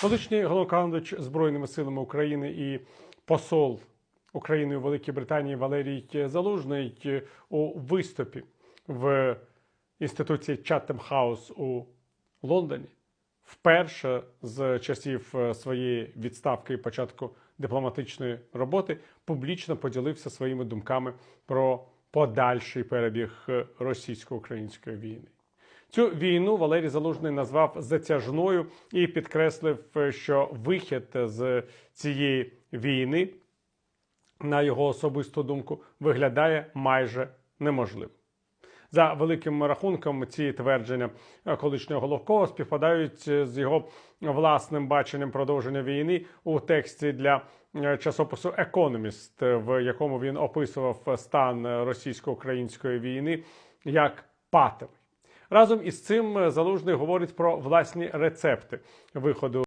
Колишній головнокомандувач Збройними силами України і посол України у Великій Британії Валерій Залужний у виступі в інституції Chatham House у Лондоні вперше з часів е, своєї відставки і початку дипломатичної роботи публічно поділився своїми думками про подальший перебіг е, російсько-української війни. Цю війну Валерій Залужний назвав затяжною і підкреслив, е, що вихід з цієї війни, на його особисту думку, виглядає майже неможливим. За великим рахунком, ці твердження е, колишнього Головкова співпадають е, з його власним баченням продовження війни у тексті для часопису Економіст, в якому він описував стан російсько-української війни як патовий. Разом із цим Залужний говорить про власні рецепти виходу